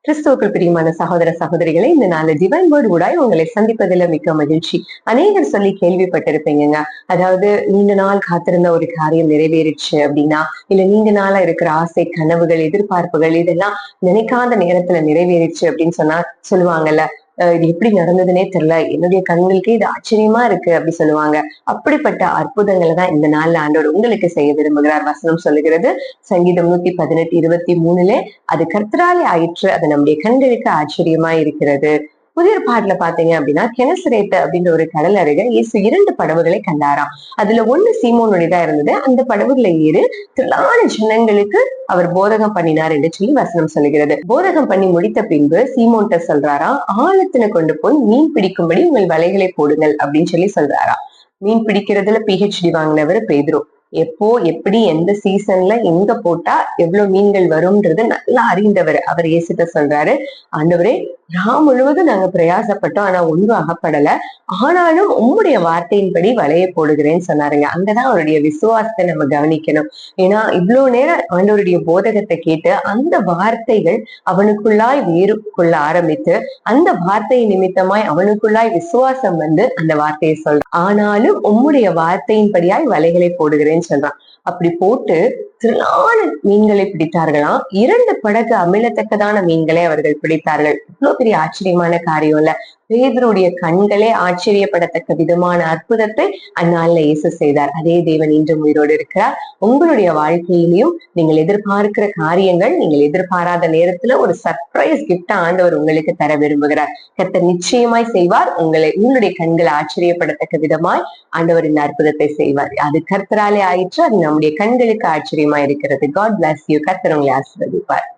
கிறிஸ்துவுக்குள் பிரியமான சகோதர சகோதரிகளை இந்த நாலு டிவைன் வேர்டு ஊடாய் உங்களை சந்திப்பதில் மிக்க மகிழ்ச்சி. அநேகர் சொல்லி கேள்விப்பட்டிருப்பீங்க அதாவது நீண்ட நாள் காத்திருந்த ஒரு காரியம் நிறைவேறிச்சு அப்படின்னா இல்ல நீண்ட நாளா இருக்கிற ஆசை கனவுகள் எதிர்பார்ப்புகள் இதெல்லாம் நினைக்காத நேரத்துல நிறைவேறிச்சு அப்படின்னு சொன்னா சொல்லுவாங்கல்ல இது எப்படி நடந்ததுன்னே தெரியல. என்னுடைய கண்களுக்கு இது ஆச்சரியமா இருக்கு அப்படி சொல்லுவாங்க. அப்படிப்பட்ட அற்புதங்களை தான் இந்த நாள்ல ஆண்டோடு உங்களுக்கு செய்ய விரும்புகிறார். வசனம் சொல்லுகிறது சங்கீதம் நூத்தி பதினெட்டு இருபத்தி மூணுல அது கர்த்தராலே ஆயிற்று அது நம்முடைய கண்களுக்கு ஆச்சரியமா இருக்கிறது. புதிய பாட்டுல பாத்தீங்க அப்படின்னா கெனசரேட்டு அப்படின்ற ஒரு கடல் அருகே இயேசு இரண்டு படவுகளை கண்டாராம். அதுல ஒண்ணு சீமோனுடையதா இருந்தது அந்த படவுகளை ஏறு திரளான ஜனங்களுக்கு அவர் போதகம் பண்ணினார் என்று சொல்லி வசனம் சொல்லுகிறது. போதகம் பண்ணி முடித்த பின்பு சீமோன்ட்ட சொல்றாராம் ஆழத்தின கொண்டு போய் மீன் பிடிக்கும்படி உங்கள் வலைகளை போடுங்கள் அப்படின்னு சொல்லி சொல்றாராம். மீன் பிடிக்கிறதுல பிஹெச்டி வாங்கினவர் பேதுரு. எப்போ எப்படி எந்த சீசன்ல எங்க போட்டா எவ்வளவு மீன்கள் வரும்ன்றது நல்லா அறிந்தவர். அவர் ஏசிட்ட சொல்றாரு ஆண்டவரே நான் முழுவதும் நாங்க பிரயாசப்பட்டோம் ஆனா ஒன்றும் அகப்படல. ஆனாலும் உம்முடைய வார்த்தையின்படி வலையை போடுகிறேன்னு சொன்னாருங்க. அங்கதான் அவருடைய விசுவாசத்தை நம்ம கவனிக்கணும். ஏன்னா இவ்வளவு நேரம் ஆண்டவருடைய போதகத்தை கேட்டு அந்த வார்த்தைகள் அவனுக்குள்ளாய் வேறு கொள்ள ஆரம்பித்து அந்த வார்த்தை நிமித்தமாய் அவனுக்குள்ளாய் விசுவாசம் வந்து அந்த வார்த்தையை சொல்றான். ஆனாலும் உம்முடைய வார்த்தையின்படியாய் வலைகளை போடுகிறேன்னு சொல்றான். அப்படி போட்டு திரளான மீன்களை பிடித்தார்களாம். இரண்டு படகு அமிழத்தக்கதான மீன்களை அவர்கள் பிடித்தார்கள். இவ்வளவு பெரிய ஆச்சரியமான காரியம் இல்ல. பேதருடைய கண்களே ஆச்சரியப்படத்தக்க விதமான அற்புதத்தை அந்நாள்ல இயேசு செய்தார். அதே தேவன் இன்றும் உயிரோடு இருக்கிறார். உங்களுடைய வாழ்க்கையிலையும் நீங்கள் எதிர்பார்க்கிற காரியங்கள் நீங்கள் எதிர்பாராத நேரத்துல ஒரு சர்ப்ரைஸ் கிஃப்ட் ஆண்டவர் உங்களுக்கு தர விரும்புகிறார். கத்த நிச்சயமாய் செய்வார். உங்களை உங்களுடைய கண்களை ஆச்சரியப்படத்தக்க விதமாய் ஆண்டவர் இந்த அற்புதத்தை செய்வார். அது கர்த்தராலே ஆயிற்று அது நம்முடைய கண்களுக்கு ஆச்சரியமா இருக்கிறது. காட் பிளஸ் யூ கர்த்தர் உங்களை ஆசிர்வதிப்பார்.